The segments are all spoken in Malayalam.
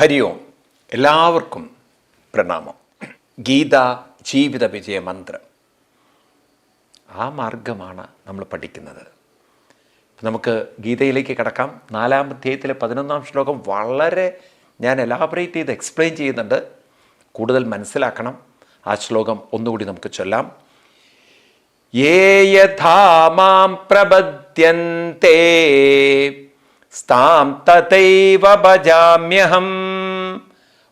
ഹരി ഓം എല്ലാവർക്കും പ്രണാമം. ഗീത ജീവിത വിജയ മന്ത്രം. ആ മാർഗമാണ് നമ്മൾ പഠിക്കുന്നത്. നമുക്ക് ഗീതയിലേക്ക് കിടക്കാം. നാലാം അധ്യായത്തിലെ പതിനൊന്നാം ശ്ലോകം വളരെ ഞാൻ എലാബറേറ്റ് ചെയ്ത് എക്സ്പ്ലെയിൻ ചെയ്യുന്നുണ്ട്. കൂടുതൽ മനസ്സിലാക്കണം. ആ ശ്ലോകം ഒന്നുകൂടി നമുക്ക് ചൊല്ലാം. യേ മാം ഭജാമ്യഹം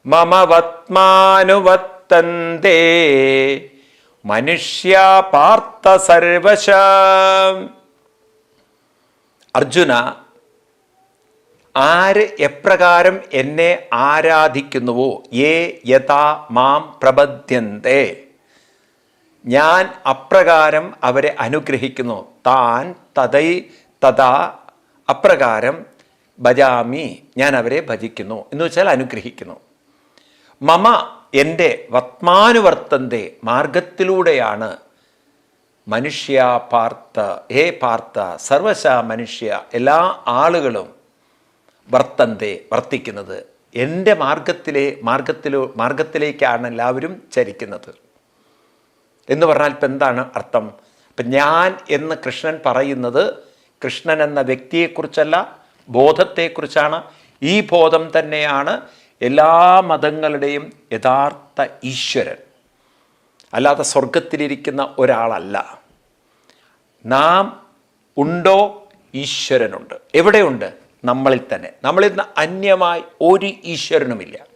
മമ വത്മാനുവത്തന്തേ. മനുഷ്യ പാർത്ഥ സർവശ. അർജുന ആര് എപ്രകാരം എന്നെ ആരാധിക്കുന്നുവോ? ഏ യഥാ മാം പ്രബദ്ധ്യന്തേ ഞാൻ അപ്രകാരം അവരെ അനുഗ്രഹിക്കുന്നു. താൻ തതൈ തഥാ അപ്രകാരം ഭജാമി. ഞാൻ അവരെ ഭജിക്കുന്നു. എന്ന് വെച്ചാൽ അനുഗ്രഹിക്കുന്നു. മമ എന്റെ വത്മാനുവർത്തന്റെ മാർഗത്തിലൂടെയാണ് മനുഷ്യ പാർത്ത ഹേ പാർത്ത സർവശ മനുഷ്യ എല്ലാ ആളുകളും വർത്തന്തെ വർത്തിക്കുന്നത്. എന്റെ മാർഗത്തിലെ മാർഗത്തിലോ മാർഗത്തിലേക്കാണ് എല്ലാവരും ചരിക്കുന്നത്. എന്ന് പറഞ്ഞാൽ ഇപ്പം എന്താണ് അർത്ഥം? ഇപ്പം ഞാൻ എന്ന് കൃഷ്ണൻ പറയുന്നത് കൃഷ്ണൻ എന്ന വ്യക്തിയെക്കുറിച്ചല്ല ബോധത്തെക്കുറിച്ചാണ്. ഈ ബോധം തന്നെയാണ് എല്ലാ മതങ്ങളുടെയും യഥാർത്ഥ ഈശ്വരൻ. അല്ലാതെ സ്വർഗത്തിലിരിക്കുന്ന ഒരാളല്ല. നാം ഉണ്ടോ? ഈശ്വരനുണ്ട്. എവിടെയുണ്ട്? നമ്മളിൽ തന്നെ. നമ്മളിൽ നിന്ന് അന്യമായി ഒരു ഈശ്വരനുമില്ല.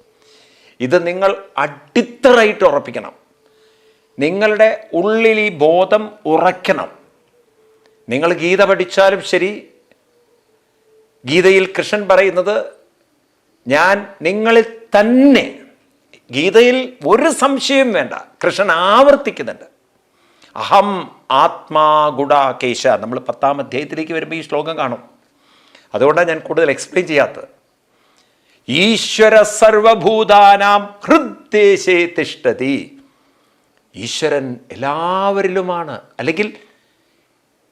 ഇത് നിങ്ങൾ അടിത്തറയിട്ട് ഉറപ്പിക്കണം. നിങ്ങളുടെ ഉള്ളിൽ ഈ ബോധം ഉറയ്ക്കണം. നിങ്ങൾ ഗീത പഠിച്ചാലും ശരി. ഗീതയിൽ കൃഷ്ണൻ പറയുന്നത് ഞാൻ നിങ്ങളിൽ തന്നെ ഗീതയിൽ ഒരു സംശയം വേണ്ട. കൃഷ്ണൻ ആവർത്തിക്കുന്നുണ്ട്. അഹം ആത്മാ ഗുഡാകേശ നമ്മൾ പത്താം അധ്യായത്തിലേക്ക് വരുമ്പോൾ ഈ ശ്ലോകം കാണും. അതുകൊണ്ടാണ് ഞാൻ കൂടുതൽ എക്സ്പ്ലെയിൻ ചെയ്യാത്തത്. ഈശ്വര സർവഭൂതാനാം ഹൃദ്ദേശേ തിഷ്ടതി ഈശ്വരൻ എല്ലാവരിലുമാണ്. അല്ലെങ്കിൽ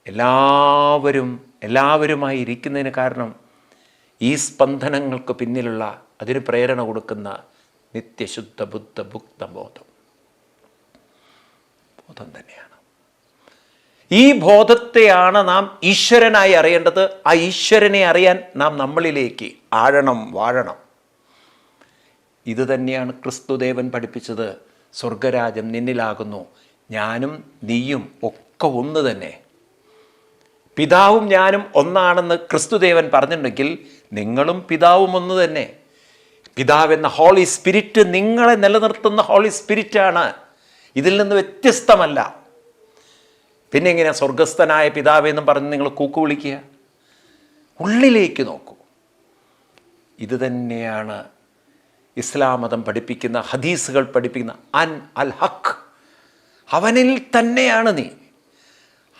എല്ലാവരും എല്ലാവരുമായി ഇരിക്കുന്നതിന് കാരണം ഈ സ്പന്ദനങ്ങൾക്ക് പിന്നിലുള്ള അതിന് പ്രേരണ കൊടുക്കുന്ന നിത്യശുദ്ധ ബുദ്ധ ഭുക്ത ബോധം. ബോധം തന്നെയാണ്. ഈ ബോധത്തെയാണ് നാം ഈശ്വരനായി അറിയേണ്ടത്. ആ ഈശ്വരനെ അറിയാൻ നാം നമ്മളിലേക്ക് ആഴണം വാഴണം. ഇത് തന്നെയാണ് ക്രിസ്തുദേവൻ പഠിപ്പിച്ചത്. സ്വർഗരാജം നിന്നിലാകുന്നു. ഞാനും നീയും ഒക്കെ ഒന്ന് തന്നെ. പിതാവും ഞാനും ഒന്നാണെന്ന് ക്രിസ്തുദേവൻ പറഞ്ഞിട്ടുണ്ടെങ്കിൽ നിങ്ങളും പിതാവും ഒന്ന് തന്നെ. പിതാവ് എന്ന ഹോളി സ്പിരിറ്റ് നിങ്ങളെ നിലനിർത്തുന്ന ഹോളി സ്പിരിറ്റാണ് ഇതിൽ നിന്ന് വ്യത്യസ്തമല്ല. പിന്നെ എങ്ങനെയാ സ്വർഗസ്ഥനായ പിതാവ് എന്നും പറഞ്ഞ് നിങ്ങൾ കൂക്കു വിളിക്കുക? ഉള്ളിലേക്ക് നോക്കൂ. ഇത് തന്നെയാണ് ഇസ്ലാം മതം പഠിപ്പിക്കുന്ന ഹദീസുകൾ പഠിപ്പിക്കുന്ന അൻ അൽ ഹഖ്. അവനിൽ തന്നെയാണ് നീ.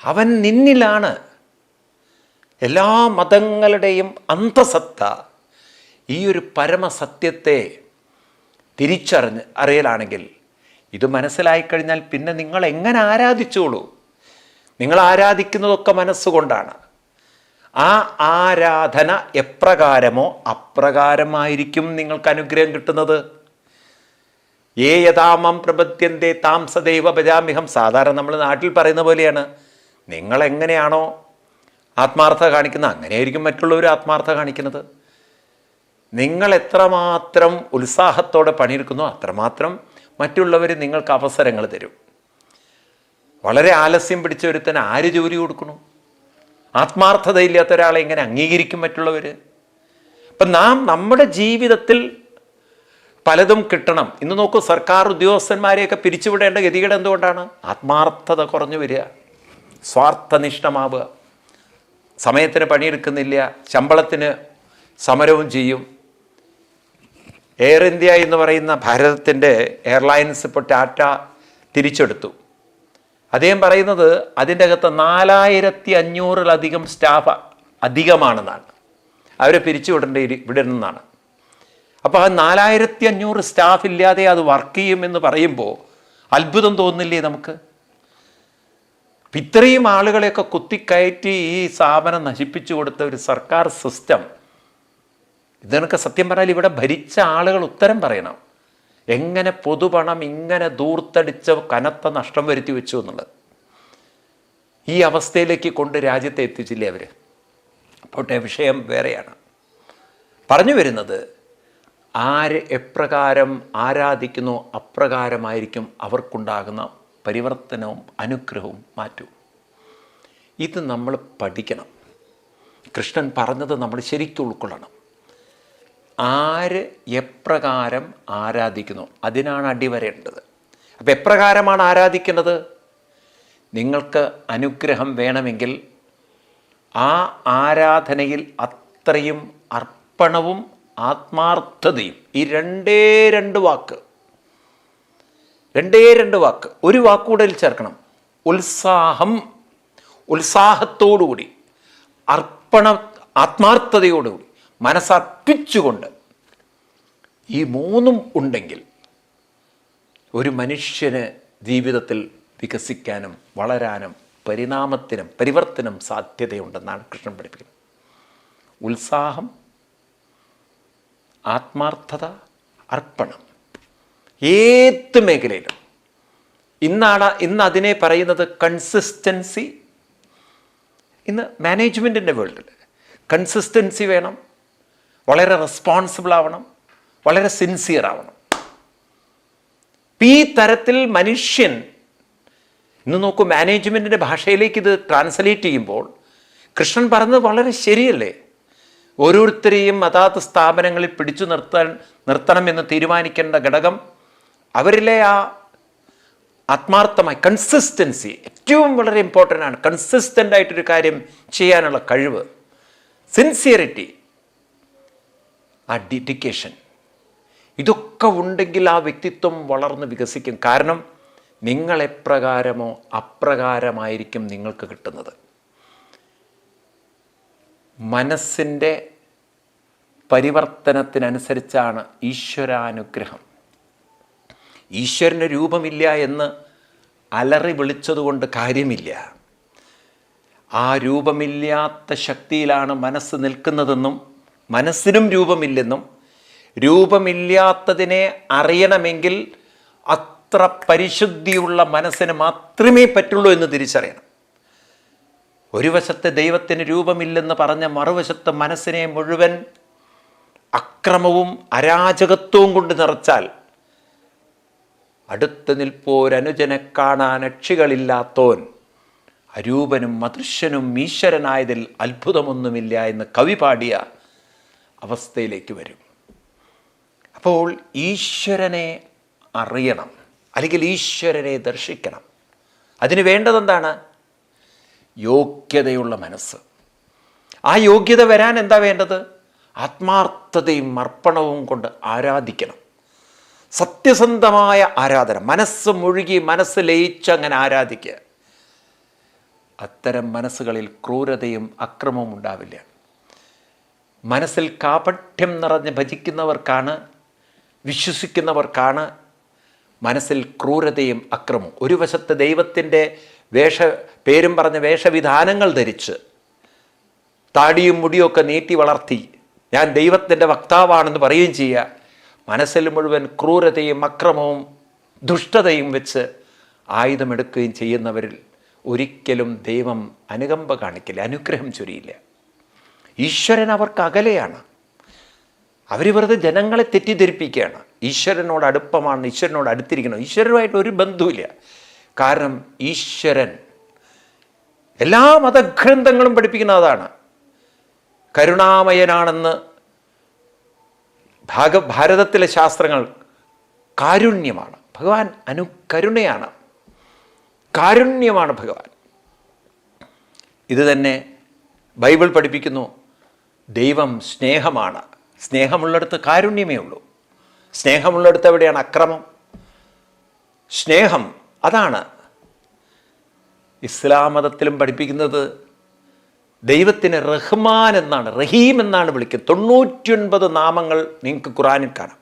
അവൻ നിന്നിലാണ് എല്ലാ മതങ്ങളുടെയും അന്തസത്ത ഈ ഒരു പരമസത്യത്തെ തിരിച്ചറിഞ്ഞ് അറിയലാണെങ്കിൽ ഇത് മനസ്സിലായി കഴിഞ്ഞാൽ പിന്നെ നിങ്ങൾ എങ്ങനെ ആരാധിച്ചോളൂ? നിങ്ങൾ ആരാധിക്കുന്നതൊക്കെ മനസ്സുകൊണ്ടാണ്. ആ ആരാധന എപ്രകാരമോ അപ്രകാരമായിരിക്കും നിങ്ങൾക്ക് അനുഗ്രഹം കിട്ടുന്നത്. ഏ യഥാമം പ്രപത്യന്തേ താം സദൈവ ഭജാമിഹം. സാധാരണ നമ്മൾ നാട്ടിൽ പറയുന്ന പോലെയാണ്. നിങ്ങൾ എങ്ങനെയാണോ ആത്മാർത്ഥത കാണിക്കുന്ന അങ്ങനെയായിരിക്കും മറ്റുള്ളവർ ആത്മാർത്ഥത കാണിക്കുന്നത്. നിങ്ങൾ എത്രമാത്രം ഉത്സാഹത്തോടെ പണിയെടുക്കുന്നു അത്രമാത്രം മറ്റുള്ളവർ നിങ്ങൾക്ക് അവസരങ്ങൾ തരും. വളരെ ആലസ്യം പിടിച്ച ഒരുത്തന് ആര് ജോലി കൊടുക്കണു ആത്മാർത്ഥതയില്ലാത്ത ഒരാളെ എങ്ങനെ അംഗീകരിക്കും മറ്റുള്ളവർ അപ്പം നാം നമ്മുടെ ജീവിതത്തിൽ പലതും കിട്ടണം. ഇന്ന് നോക്കൂ സർക്കാർ ഉദ്യോഗസ്ഥന്മാരെയൊക്കെ പിരിച്ചുവിടേണ്ട ഗതികേട് എന്തുകൊണ്ടാണ്? ആത്മാർത്ഥത കുറഞ്ഞു വരിക. സ്വാർത്ഥനിഷ്ഠമാവുക. സമയത്തിന് പണിയെടുക്കുന്നില്ല ശമ്പളത്തിന് സമരവും ചെയ്യും. എയർ ഇന്ത്യ എന്ന് പറയുന്ന ഭാരതത്തിന്റെ എയർലൈൻസ് ഇപ്പോൾ ടാറ്റ തിരിച്ചെടുത്തു. അദ്ദേഹം പറയുന്നത് അതിന്റെ അകത്ത് നാലായിരത്തി അഞ്ഞൂറിലധികം സ്റ്റാഫ് അധികമാണെന്നാണ്. അവരെ പിരിച്ചുവിടേണ്ട വിടണമെന്നാണ് അപ്പോൾ ആ നാലായിരത്തി അഞ്ഞൂറ് സ്റ്റാഫ് ഇല്ലാതെ അത് വർക്ക് ചെയ്യും എന്ന് പറയുമ്പോൾ അത്ഭുതം തോന്നില്ലേ നമുക്ക്? അപ്പം ഇത്രയും ആളുകളെയൊക്കെ കുത്തിക്കയറ്റി ഈ സ്ഥാപനം നശിപ്പിച്ചു കൊടുത്ത ഒരു സർക്കാർ സിസ്റ്റം ഇതൊക്കെ സത്യം പറഞ്ഞാൽ ഇവിടെ ഭരിച്ച ആളുകൾ ഉത്തരം പറയണം. എങ്ങനെ പൊതുപണം ഇങ്ങനെ ദൂർത്തടിച്ച കനത്ത നഷ്ടം വരുത്തി വെച്ചു എന്നുള്ളത്. ഈ അവസ്ഥയിലേക്ക് കൊണ്ട് രാജ്യത്തെ എത്തിച്ചില്ലേ അവർ പോട്ടെ വിഷയം വേറെയാണ്. പറഞ്ഞു വരുന്നത് ആര് എപ്രകാരം ആരാധിക്കുന്നു അപ്രകാരമായിരിക്കും അവർക്കുണ്ടാകുന്ന പരിവർത്തനവും അനുഗ്രഹവും മാറ്റവും ഇത് നമ്മൾ പഠിക്കണം. കൃഷ്ണൻ പറഞ്ഞത് നമ്മൾ ശരിക്കും ഉൾക്കൊള്ളണം. ആര് എപ്രകാരം ആരാധിക്കുന്നു? അതിനാണ് അടിവരേണ്ടത് അപ്പോൾ എപ്രകാരമാണ് ആരാധിക്കേണ്ടത് നിങ്ങൾക്ക് അനുഗ്രഹം വേണമെങ്കിൽ ആ ആരാധനയിൽ അത്രയും അർപ്പണവും ആത്മാർത്ഥതയും ഈ രണ്ടേ രണ്ട് വാക്ക് രണ്ടേ രണ്ട് വാക്ക്. ഒരു വാക്കുകൂടെ ചേർക്കണം. ഉത്സാഹം ഉത്സാഹത്തോടുകൂടി അർപ്പണ ആത്മാർത്ഥതയോടുകൂടി മനസ്സർപ്പിച്ചുകൊണ്ട് ഈ മൂന്നും ഉണ്ടെങ്കിൽ ഒരു മനുഷ്യന് ജീവിതത്തിൽ വികസിക്കാനും വളരാനും പരിണാമത്തിനും പരിവർത്തനം സാധ്യതയുണ്ടെന്നാണ് കൃഷ്ണൻ പഠിപ്പിക്കുന്നത്. ഉത്സാഹം ആത്മാർത്ഥത അർപ്പണം. ഏത് മേഖലയിലും. ഇന്നാണ് ഇന്ന് അതിനെ പറയുന്നത് കൺസിസ്റ്റൻസി ഇന്ന് മാനേജ്മെന്റിന്റെ വേൾഡിൽ കൺസിസ്റ്റൻസി വേണം വളരെ റെസ്പോൺസിബിൾ ആവണം വളരെ സിൻസിയർ ആവണം. ഈ തരത്തിൽ മനുഷ്യൻ ഇന്ന് നോക്കൂ മാനേജ്മെന്റിന്റെ ഭാഷയിലേക്ക് ഇത് ട്രാൻസ്ലേറ്റ് ചെയ്യുമ്പോൾ കൃഷ്ണൻ പറഞ്ഞത് വളരെ ശരിയല്ലേ? ഓരോരുത്തരെയും അതാത് സ്ഥാപനങ്ങളിൽ പിടിച്ചു നിർത്താൻ നിർത്തണമെന്ന് തീരുമാനിക്കേണ്ട ഘടകം അവരിലെ ആ ആത്മാർത്ഥമായി കൺസിസ്റ്റൻസി ഏറ്റവും വളരെ ഇമ്പോർട്ടന്റ് ആണ്. കൺസിസ്റ്റന്റ് ആയിട്ടൊരു കാര്യം ചെയ്യാനുള്ള കഴിവ്. സിൻസിയറിറ്റി ആ ഡെഡിക്കേഷൻ ഇതൊക്കെ ഉണ്ടെങ്കിൽ ആ വ്യക്തിത്വം വളർന്ന് വികസിക്കും. കാരണം നിങ്ങൾ എപ്രകാരമോ അപ്രകാരമായിരിക്കും നിങ്ങൾക്ക് കിട്ടുന്നത്. മനസ്സിന്റെ പരിവർത്തനത്തിനനുസരിച്ചാണ് ഈശ്വരാനുഗ്രഹം. ഈശ്വരന് രൂപമില്ല എന്ന് അലറി വിളിച്ചതുകൊണ്ട് കാര്യമില്ല. ആ രൂപമില്ലാത്ത ശക്തിയിലാണ് മനസ്സ് നിൽക്കുന്നതെന്നും മനസ്സിനും രൂപമില്ലെന്നും രൂപമില്ലാത്തതിനെ അറിയണമെങ്കിൽ അത്ര പരിശുദ്ധിയുള്ള മനസ്സിന് മാത്രമേ പറ്റുള്ളൂ എന്ന് തിരിച്ചറിയണം. ഒരു വശത്ത് ദൈവത്തിന് രൂപമില്ലെന്ന് പറഞ്ഞ മറുവശത്ത് മനസ്സിനെ മുഴുവൻ അക്രമവും അരാജകത്വവും കൊണ്ട് നിറച്ചാൽ അടുത്ത് നിൽപ്പോരനുജനെ കാണാൻ അക്ഷികളില്ലാത്തോൻ. അരൂപനും അദൃശ്യനും ഈശ്വരനായതിൽ അത്ഭുതമൊന്നുമില്ല എന്ന് കവി പാടിയ അവസ്ഥയിലേക്ക് വരും. അപ്പോൾ ഈശ്വരനെ അറിയണം അല്ലെങ്കിൽ ഈശ്വരനെ ദർശിക്കണം. അതിന് വേണ്ടതെന്താണ്? യോഗ്യതയുള്ള മനസ്സ്. ആ യോഗ്യത വരാൻ എന്താ വേണ്ടത്? ആത്മാർത്ഥതയും അർപ്പണവും കൊണ്ട് ആരാധിക്കണം. സത്യസന്ധമായ ആരാധന. മനസ്സ് മുഴുകി മനസ്സ് ലയിച്ച് അങ്ങനെ ആരാധിക്കുക. അത്തരം മനസ്സുകളിൽ ക്രൂരതയും അക്രമവും ഉണ്ടാവില്ല. മനസ്സിൽ കാപഠ്യം നിറഞ്ഞ് ഭജിക്കുന്നവർക്കാണ് വിശ്വസിക്കുന്നവർക്കാണ് മനസ്സിൽ ക്രൂരതയും അക്രമവും. ഒരു വശത്ത് ദൈവത്തിന്റെ വേഷ പേരും പറഞ്ഞ വേഷവിധാനങ്ങൾ ധരിച്ച് താടിയും മുടിയൊക്കെ നീട്ടി വളർത്തി ഞാൻ ദൈവത്തിന്റെ വക്താവാണെന്ന് പറയുകയും ചെയ്യുക. മനസ്സിൽ മുഴുവൻ ക്രൂരതയും അക്രമവും ദുഷ്ടതയും വെച്ച് ആയുധമെടുക്കുകയും ചെയ്യുന്നവരിൽ ഒരിക്കലും ദൈവം അനുകമ്പ കാണിക്കില്ല അനുഗ്രഹം ചൊരിയില്ല. ഈശ്വരൻ അവർക്ക് അകലെയാണ്. അവർ വെറുതെ ജനങ്ങളെ തെറ്റിദ്ധരിപ്പിക്കുകയാണ്. ഈശ്വരനോട് അടുപ്പമാണ് ഈശ്വരനോട് അടുത്തിരിക്കണം ഈശ്വരനുമായിട്ട് ഒരു ബന്ധവുമില്ല. കാരണം ഈശ്വരൻ എല്ലാ മതഗ്രന്ഥങ്ങളും പഠിപ്പിക്കുന്ന അതാണ് കരുണാമയനാണെന്ന് ഭാഗ ഭാരതത്തിലെ ശാസ്ത്രങ്ങൾ കാരുണ്യമാണ്. ഭഗവാൻ അനുകരുണയാണ് കാരുണ്യമാണ് ഭഗവാൻ. ഇത് തന്നെ ബൈബിൾ പഠിപ്പിക്കുന്നു ദൈവം സ്നേഹമാണ്. സ്നേഹമുള്ളിടത്ത് കാരുണ്യമേ ഉള്ളൂ. സ്നേഹമുള്ളിടത്ത് എവിടെയാണ് അക്രമം? സ്നേഹം അതാണ്. ഇസ്ലാം മതത്തിലും പഠിപ്പിക്കുന്നത് ദൈവത്തിന് റഹ്മാൻ എന്നാണ് റഹീം എന്നാണ് വിളിക്കുന്നത്. തൊണ്ണൂറ്റിയൊൻപത് നാമങ്ങൾ നിങ്ങൾക്ക് ഖുറാനിൽ കാണാം.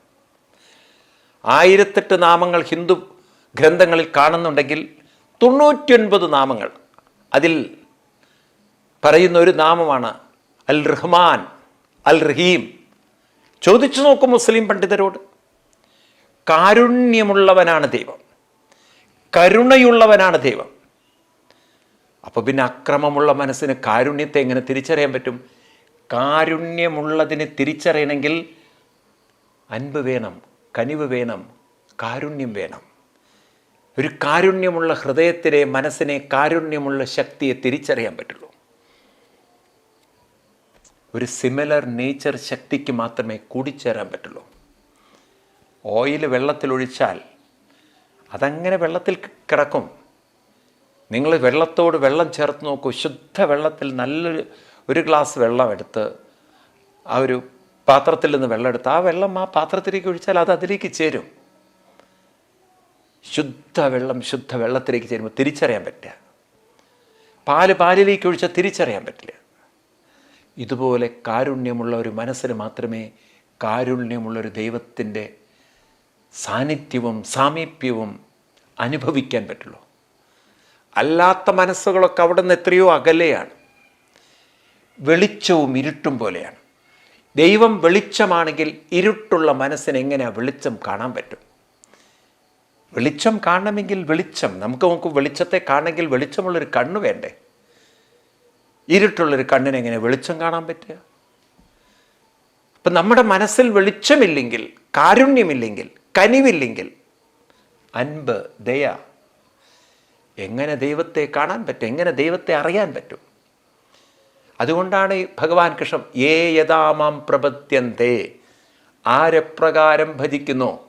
ആയിരത്തെട്ട് നാമങ്ങൾ ഹിന്ദു ഗ്രന്ഥങ്ങളിൽ കാണുന്നുണ്ടെങ്കിൽ തൊണ്ണൂറ്റിയൊൻപത് നാമങ്ങൾ. അതിൽ പറയുന്ന ഒരു നാമമാണ് അൽ റഹ്മാൻ അൽ റഹീം ചോദിച്ചു നോക്കും മുസ്ലിം പണ്ഡിതരോട്. കാരുണ്യമുള്ളവനാണ് ദൈവം. കരുണയുള്ളവനാണ് ദൈവം. അപ്പോൾ പിന്നെ അക്രമമുള്ള മനസ്സിന് കാരുണ്യത്തെ എങ്ങനെ തിരിച്ചറിയാൻ പറ്റും? കാരുണ്യമുള്ളതിനെ തിരിച്ചറിയണമെങ്കിൽ അൻപ് വേണം കനിവ് വേണം കാരുണ്യം വേണം. ഒരു കാരുണ്യമുള്ള ഹൃദയത്തിലെ മനസ്സിനെ കാരുണ്യമുള്ള ശക്തിയെ തിരിച്ചറിയാൻ പറ്റുള്ളൂ. ഒരു സിമിലർ നേച്ചർ ശക്തിക്ക് മാത്രമേ കൂടിച്ചേരാൻ പറ്റുള്ളൂ. ഓയിൽ വെള്ളത്തിലൊഴിച്ചാൽ അതങ്ങനെ വെള്ളത്തിൽ കിടക്കും. നിങ്ങൾ വെള്ളത്തോട് വെള്ളം ചേർത്ത് നോക്കൂ. ശുദ്ധ വെള്ളത്തിൽ നല്ലൊരു ഒരു ഗ്ലാസ് വെള്ളം എടുത്ത് ആ ഒരു പാത്രത്തിൽ നിന്ന് വെള്ളം എടുത്ത് ആ വെള്ളം ആ പാത്രത്തിലേക്ക് ഒഴിച്ചാൽ അത് അതിലേക്ക് ചേരും. ശുദ്ധ വെള്ളം ശുദ്ധ വെള്ളത്തിലേക്ക് ചേരുമ്പോൾ തിരിച്ചറിയാൻ പറ്റുക. പാൽ പാലിലേക്ക് ഒഴിച്ചാൽ തിരിച്ചറിയാൻ പറ്റില്ല. ഇതുപോലെ കാരുണ്യമുള്ള ഒരു മനസ്സിന് മാത്രമേ കാരുണ്യമുള്ള ഒരു ദൈവത്തിന്റെ സാന്നിധ്യവും സാമീപ്യവും അനുഭവിക്കാൻ പറ്റുള്ളൂ. അല്ലാത്ത മനസ്സുകളൊക്കെ അവിടെ നിന്ന് എത്രയോ അകലെയാണ്. വെളിച്ചവും ഇരുട്ടും പോലെയാണ്. ദൈവം വെളിച്ചമാണെങ്കിൽ ഇരുട്ടുള്ള മനസ്സിന് എങ്ങനെ വെളിച്ചം കാണാൻ പറ്റും? വെളിച്ചം കാണണമെങ്കിൽ വെളിച്ചം. നമുക്ക് നമുക്ക് വെളിച്ചത്തെ കാണണമെങ്കിൽ വെളിച്ചമുള്ളൊരു കണ്ണ് വേണ്ടേ? ഇരുട്ടുള്ളൊരു കണ്ണിന് എങ്ങനെ വെളിച്ചം കാണാൻ പറ്റുക? അപ്പം നമ്മുടെ മനസ്സിൽ വെളിച്ചമില്ലെങ്കിൽ കാരുണ്യമില്ലെങ്കിൽ കനിവില്ലെങ്കിൽ അൻപ് ദയ എങ്ങനെ ദൈവത്തെ കാണാൻ പറ്റും? എങ്ങനെ ദൈവത്തെ അറിയാൻ പറ്റും? അതുകൊണ്ടാണ് ഭഗവാൻ കൃഷ്ണൻ ഏ യഥാമാം പ്രപത്യന്തേ ആരെപ്രകാരം ഭജിക്കുന്നു?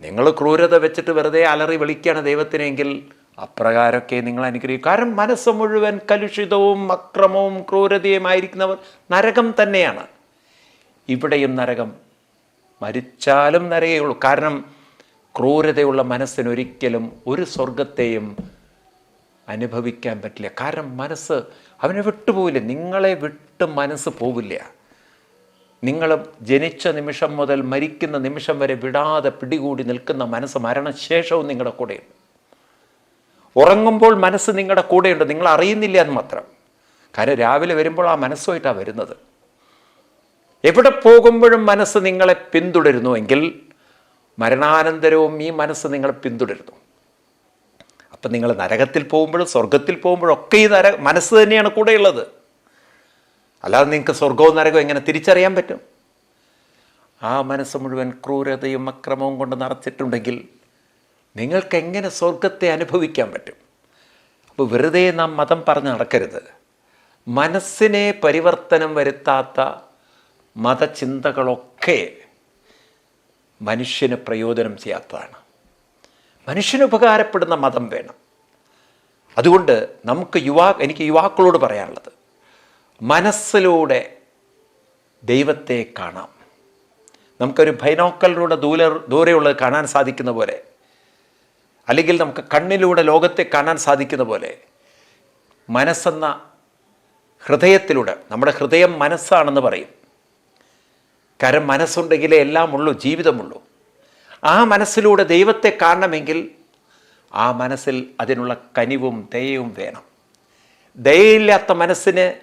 നിങ്ങൾ ക്രൂരത വെച്ചിട്ട് വെറുതെ അലറി വിളിക്കുകയാണ് ദൈവത്തിനെങ്കിൽ അപ്രകാരമൊക്കെ നിങ്ങൾ അനുഗ്രഹിക്കും. കാരണം മനസ്സ് മുഴുവൻ കലുഷിതവും അക്രമവും ക്രൂരതയുമായിരിക്കുന്നവർ നരകം തന്നെയാണ്. ഇവിടെയും നരകം മരിച്ചാലും നരകയുള്ളൂ കാരണം ക്രൂരതയുള്ള മനസ്സിനൊരിക്കലും ഒരു സ്വർഗത്തെയും അനുഭവിക്കാൻ പറ്റില്ല. കാരണം മനസ്സ് അവനെ വിട്ടുപോവില്ല. നിങ്ങളെ വിട്ട് മനസ്സ് പോവില്ല. നിങ്ങൾ ജനിച്ച നിമിഷം മുതൽ മരിക്കുന്ന നിമിഷം വരെ വിടാതെ പിടികൂടി നിൽക്കുന്ന മനസ്സ് മരണശേഷവും നിങ്ങളുടെ കൂടെയുണ്ട്. ഉറങ്ങുമ്പോൾ മനസ്സ് നിങ്ങളുടെ കൂടെയുണ്ട്. നിങ്ങൾ അറിയുന്നില്ല എന്ന് മാത്രം. കാരണം രാവിലെ വരുമ്പോൾ ആ മനസ്സുമായിട്ടാണ് വരുന്നത്. എവിടെ പോകുമ്പോഴും മനസ്സ് നിങ്ങളെ പിന്തുടരുന്നുവെങ്കിൽ മരണാനന്തരവും ഈ മനസ്സ് നിങ്ങളെ പിന്തുടരുന്നു. അപ്പം നിങ്ങൾ നരകത്തിൽ പോകുമ്പോഴും സ്വർഗത്തിൽ പോകുമ്പോഴും ഒക്കെ ഈ നര മനസ്സ് തന്നെയാണ് കൂടെയുള്ളത്. അല്ലാതെ നിങ്ങൾക്ക് സ്വർഗവും നരകവും എങ്ങനെ തിരിച്ചറിയാൻ പറ്റും? ആ മനസ്സ് മുഴുവൻ ക്രൂരതയും അക്രമവും കൊണ്ട് നിറച്ചിട്ടുണ്ടെങ്കിൽ നിങ്ങൾക്ക് എങ്ങനെ സ്വർഗത്തെ അനുഭവിക്കാൻ പറ്റും? അപ്പോൾ വെറുതെ നാം മതം പറഞ്ഞ് നടക്കരുത്. മനസ്സിനെ പരിവർത്തനം വരുത്താത്ത മതചിന്തകളൊക്കെ മനുഷ്യന് പ്രയോജനം ചെയ്യാത്തതാണ്. മനുഷ്യന് ഉപകാരപ്പെടുന്ന മതം വേണം. അതുകൊണ്ട് നമുക്ക് യുവാ എനിക്ക് യുവാക്കളോട് പറയാനുള്ളത് മനസ്സിലൂടെ ദൈവത്തെ കാണാം. നമുക്കൊരു ഭൈനോക്കലിലൂടെ ദൂല ദൂരെയുള്ളത് കാണാൻ സാധിക്കുന്ന പോലെ അല്ലെങ്കിൽ നമുക്ക് കണ്ണിലൂടെ ലോകത്തെ കാണാൻ സാധിക്കുന്ന പോലെ മനസ്സെന്ന ഹൃദയത്തിലൂടെ നമ്മുടെ ഹൃദയം മനസ്സാണെന്ന് പറയും. കാരണം മനസ്സുണ്ടെങ്കിലേ എല്ലാം ഉള്ളൂ ജീവിതമുള്ളൂ. ആ മനസ്സിലൂടെ ദൈവത്തെ കാണണമെങ്കിൽ ആ മനസ്സിൽ അതിനുള്ള കനിവും ദയയും വേണം. ദയയില്ലാത്ത മനസ്സിന്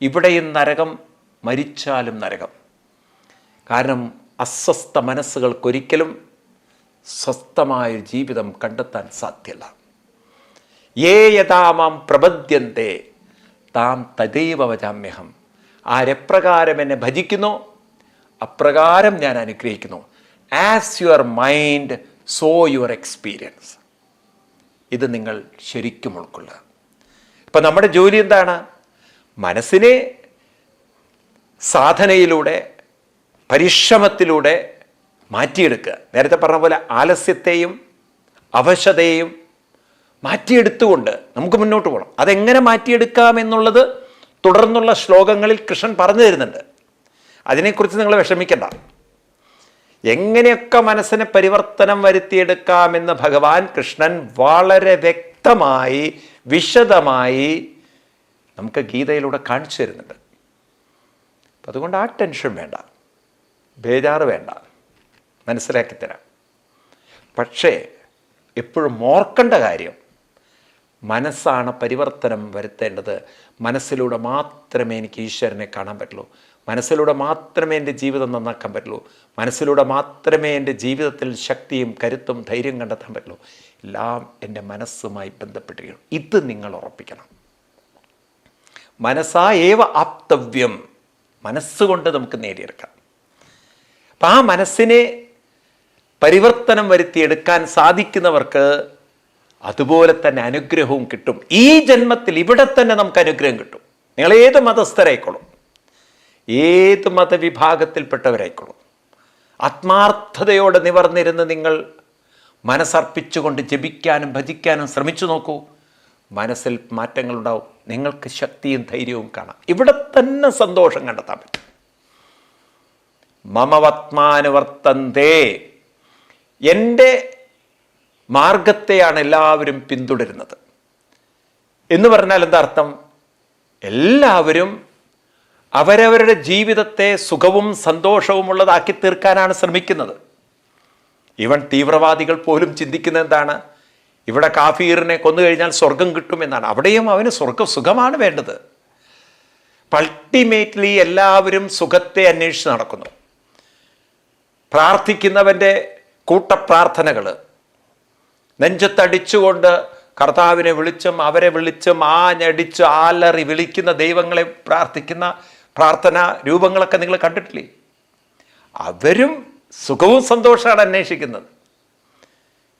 ഇവിടെയും നരകം മരിച്ചാലും നരകം. കാരണം അസ്വസ്ഥ മനസ്സുകൾക്കൊരിക്കലും സ്വസ്ഥമായ ജീവിതം കണ്ടെത്താൻ സാധ്യല്ല. ഏ യഥാമാം പ്രബദ്ധ്യന്തെ താം തദൈവ വചാമ്യഹം ആരെപ്രകാരം എന്നെ ഭജിക്കുന്നു അപ്രകാരം ഞാൻ അനുഗ്രഹിക്കുന്നു. As your mind so your experience ഇത് നിങ്ങൾ ശരിക്കും ഉൾക്കൊള്ളുക. ഇപ്പം നമ്മുടെ ജോലി എന്താണ്? മനസ്സിനെ സാധനയിലൂടെ പരിശ്രമത്തിലൂടെ മാറ്റിയെടുക്കുക. നേരത്തെ പറഞ്ഞ പോലെ ആലസ്യത്തെയും അവശതയെയും മാറ്റിയെടുത്തുകൊണ്ട് നമുക്ക് മുന്നോട്ട് പോകണം അതെങ്ങനെ മാറ്റിയെടുക്കാം എന്നുള്ളത് തുടർന്നുള്ള ശ്ലോകങ്ങളിൽ കൃഷ്ണൻ പറഞ്ഞു തരുന്നുണ്ട്. അതിനെക്കുറിച്ച് നിങ്ങൾ വിഷമിക്കണ്ട. എങ്ങനെയൊക്കെ മനസ്സിന് പരിവർത്തനം വരുത്തിയെടുക്കാമെന്ന് ഭഗവാൻ കൃഷ്ണൻ വളരെ വ്യക്തമായി വിശദമായി നമുക്ക് ഗീതയിലൂടെ കാണിച്ചു തരുന്നുണ്ട്. അതുകൊണ്ട് ആ ടെൻഷൻ വേണ്ട. ബേജാറ് വേണ്ട. മനസ്സിലാക്കി തരാം. പക്ഷേ എപ്പോഴും ഓർക്കേണ്ട കാര്യം മനസ്സാണ് പരിവർത്തനം വരുത്തേണ്ടത്. മനസ്സിലൂടെ മാത്രമേ എനിക്ക് ഈശ്വരനെ കാണാൻ പറ്റുള്ളൂ. മനസ്സിലൂടെ മാത്രമേ എന്റെ ജീവിതം നന്നാക്കാൻ പറ്റുള്ളൂ. മനസ്സിലൂടെ മാത്രമേ എന്റെ ജീവിതത്തിൽ ശക്തിയും കരുത്തും ധൈര്യം കണ്ടെത്താൻ പറ്റുള്ളൂ. എല്ലാം എന്റെ മനസ്സുമായി ബന്ധപ്പെട്ടിരിക്കണം. ഇത് നിങ്ങൾ ഉറപ്പിക്കണം. മനസ്സാ ഏവ ആപ്തവ്യം മനസ്സുകൊണ്ട് നമുക്ക് നേടിയെടുക്കാം. അപ്പം ആ മനസ്സിനെ പരിവർത്തനം വരുത്തിയെടുക്കാൻ സാധിക്കുന്നവർക്ക് അതുപോലെ തന്നെ അനുഗ്രഹവും കിട്ടും. ഈ ജന്മത്തിൽ ഇവിടെ തന്നെ നമുക്ക് അനുഗ്രഹം കിട്ടും. നിങ്ങൾ ഏത് മതസ്ഥരായിക്കോളും. ഏത് മതവിഭാഗത്തിൽപ്പെട്ടവരായിക്കോളും. ആത്മാർത്ഥതയോടെ നിവർന്നിരുന്ന് നിങ്ങൾ മനസ്സർപ്പിച്ചുകൊണ്ട് ജപിക്കാനും ഭജിക്കാനും ശ്രമിച്ചു നോക്കൂ. മനസ്സിൽ മാറ്റങ്ങളുണ്ടാവും. നിങ്ങൾക്ക് ശക്തിയും ധൈര്യവും കാണാം. ഇവിടെ തന്നെ സന്തോഷം കണ്ടെത്താൻ പറ്റും. മമവത്മാനുവർത്തന്തേ എന്റെ മാർഗത്തെയാണ് എല്ലാവരും പിന്തുടരുന്നത്. എന്ന് പറഞ്ഞാൽ എന്താർത്ഥം എല്ലാവരും അവരവരുടെ ജീവിതത്തെ സുഖവും സന്തോഷവുമുള്ളതാക്കി തീർക്കാനാണ് ശ്രമിക്കുന്നത്. ഇവൻ തീവ്രവാദികൾ പോലും ചിന്തിക്കുന്ന എന്താണ്? ഇവിടെ കാഫീറിനെ കൊന്നു കഴിഞ്ഞാൽ സ്വർഗം കിട്ടുമെന്നാണ് അവിടെയും അവന് സ്വർഗ സുഖമാണ് വേണ്ടത്. അൾട്ടിമേറ്റ്ലി എല്ലാവരും സുഖത്തെ അന്വേഷിച്ച് നടക്കുന്നു. പ്രാർത്ഥിക്കുന്നവന്റെ കൂട്ടപ്രാർത്ഥനകൾ നെഞ്ചത്തടിച്ചുകൊണ്ട് കർത്താവിനെ വിളിച്ചും അവരെ വിളിച്ചും ആഞ്ഞടിച്ച് ആലറി വിളിക്കുന്ന ദൈവങ്ങളെ പ്രാർത്ഥിക്കുന്ന പ്രാർത്ഥന രൂപങ്ങളൊക്കെ നിങ്ങൾ കണ്ടിട്ടില്ലേ? അവരും സുഖവും സന്തോഷമാണ് അന്വേഷിക്കുന്നത്.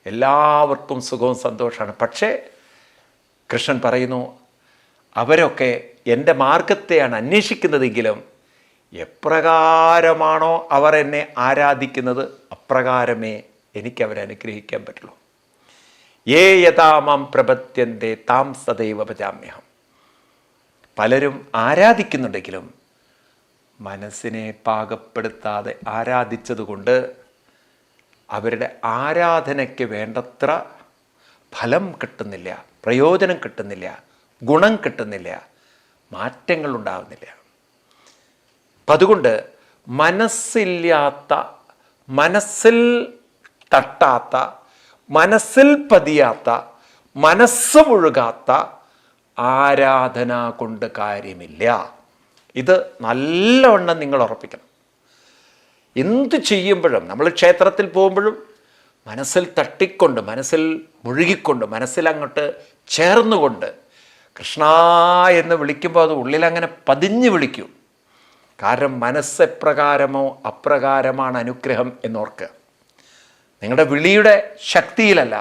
എല്ലാവർക്കും സുഖവും സന്തോഷമാണ്. പക്ഷേ കൃഷ്ണൻ പറയുന്നു അവരൊക്കെ എന്റെ മാർഗത്തെയാണ് അന്വേഷിക്കുന്നതെങ്കിലും എപ്രകാരമാണോ അവർ എന്നെ ആരാധിക്കുന്നത്? അപ്രകാരമേ എനിക്ക് അവരെ അനുഗ്രഹിക്കാൻ പറ്റുള്ളൂ. ഏ യഥാമം പ്രപത്യന്തേ താം സദൈവ പജാമ്യഹം. പലരും ആരാധിക്കുന്നുണ്ടെങ്കിലും മനസ്സിനെ പാകപ്പെടുത്താതെ ആരാധിച്ചതുകൊണ്ട് അവരുടെ ആരാധനയ്ക്ക് വേണ്ടത്ര ഫലം കിട്ടുന്നില്ല പ്രയോജനം കിട്ടുന്നില്ല ഗുണം കിട്ടുന്നില്ല മാറ്റങ്ങൾ ഉണ്ടാകുന്നില്ല. അപ്പം അതുകൊണ്ട് മനസ്സില്ലാത്ത മനസ്സിൽ തട്ടാത്ത മനസ്സിൽ പതിയാത്ത മനസ്സ് മുഴുകാത്ത ആരാധന കൊണ്ട് കാര്യമില്ല. ഇത് നല്ലവണ്ണം നിങ്ങൾ ഉറപ്പിക്കണം. എന്ത് ചെയ്യുമ്പോഴും നമ്മൾ ക്ഷേത്രത്തിൽ പോകുമ്പോഴും മനസ്സിൽ തട്ടിക്കൊണ്ട് മനസ്സിൽ മുഴുകിക്കൊണ്ട് മനസ്സിൽ അങ്ങോട്ട് ചേർന്നുകൊണ്ട് കൃഷ്ണ എന്ന് വിളിക്കുമ്പോൾ അത് ഉള്ളിൽ അങ്ങനെ പതിഞ്ഞ് വിളിക്കും. കാരണം മനസ്സ് എപ്രകാരമോ അപ്രകാരമാണ് അനുഗ്രഹം എന്നോർക്ക് നിങ്ങളുടെ വിളിയുടെ ശക്തിയിലല്ല.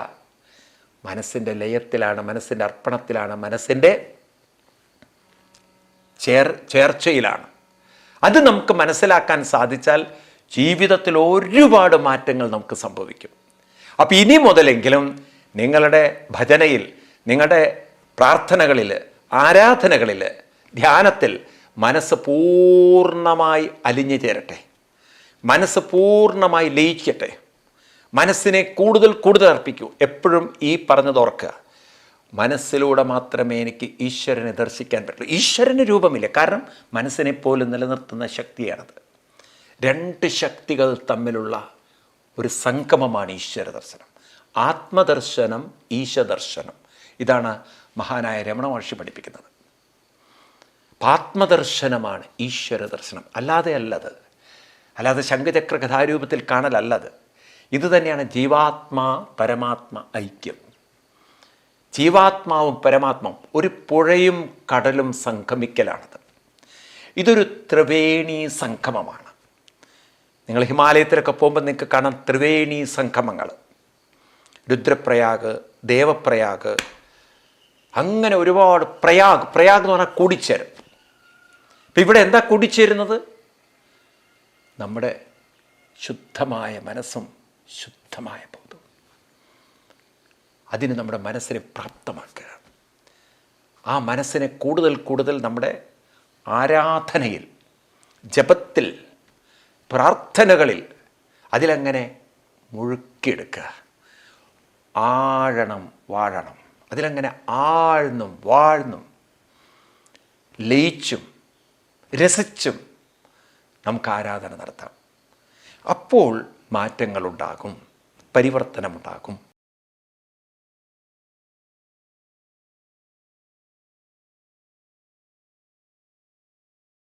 മനസ്സിന്റെ ലയത്തിലാണ് മനസ്സിന്റെ അർപ്പണത്തിലാണ് മനസ്സിന്റെ ചേർ ചേർച്ചയിലാണ്. അത് നമുക്ക് മനസ്സിലാക്കാൻ സാധിച്ചാൽ ജീവിതത്തിൽ ഒരുപാട് മാറ്റങ്ങൾ നമുക്ക് സംഭവിക്കും. അപ്പം ഇനി മുതലെങ്കിലും നിങ്ങളുടെ ഭജനയിൽ നിങ്ങളുടെ പ്രാർത്ഥനകളിൽ ആരാധനകളിൽ ധ്യാനത്തിൽ മനസ്സ് പൂർണമായി അലിഞ്ഞു ചേരട്ടെ. മനസ്സ് പൂർണമായി ലയിക്കട്ടെ. മനസ്സിനെ കൂടുതൽ കൂടുതൽ അർപ്പിക്കൂ. എപ്പോഴും ഈ പറഞ്ഞത് ഓർക്കുക. മനസ്സിലൂടെ മാത്രമേ എനിക്ക് ഈശ്വരനെ ദർശിക്കാൻ പറ്റുള്ളൂ. ഈശ്വരന് രൂപമില്ല. കാരണം മനസ്സിനെ പോലും നിലനിർത്തുന്ന ശക്തിയാണത്. രണ്ട് ശക്തികൾ തമ്മിലുള്ള ഒരു സംഗമമാണ് ഈശ്വര ദർശനം. ആത്മദർശനം ഈശദർശനം. ഇതാണ് മഹാനായ രമണ മഹർഷി പഠിപ്പിക്കുന്നത്. ആത്മദർശനമാണ് ഈശ്വര ദർശനം. അല്ലാതെ അല്ലത്. അല്ലാതെ ശംഖചക്ര കഥാരൂപത്തിൽ കാണലല്ലത്. ഇത് തന്നെയാണ് ജീവാത്മാ പരമാത്മ ഐക്യം. ജീവാത്മാവും പരമാത്മാവും ഒരു പുഴയും കടലും സംഗമിക്കലാണത്. ഇതൊരു ത്രിവേണി സംഗമമാണ്. നിങ്ങൾ ഹിമാലയത്തിലൊക്കെ പോകുമ്പോൾ നിങ്ങൾക്ക് കാണാം ത്രിവേണി സംഗമങ്ങൾ. രുദ്രപ്രയാഗ് ദേവപ്രയാഗ് അങ്ങനെ ഒരുപാട് പ്രയാഗ് പ്രയാഗ് എന്ന് പറഞ്ഞാൽ കൂടിച്ചേരും ഇപ്പം ഇവിടെ എന്താ കൂടിച്ചേരുന്നത്? നമ്മുടെ ശുദ്ധമായ മനസ്സും ശുദ്ധമായ അതിന് നമ്മുടെ മനസ്സിനെ പ്രാപ്തമാക്കുക. ആ മനസ്സിനെ കൂടുതൽ കൂടുതൽ നമ്മുടെ ആരാധനയിൽ ജപത്തിൽ പ്രാർത്ഥനകളിൽ അതിലങ്ങനെ മുഴുക്കിയെടുക്കുക. ആഴണം വാഴണം. അതിലങ്ങനെ ആഴ്ന്നും വാഴ്ന്നും ലയിച്ചും രസിച്ചും നമുക്ക് ആരാധന നടത്താം. അപ്പോൾ മാറ്റങ്ങളുണ്ടാകും പരിവർത്തനമുണ്ടാകും.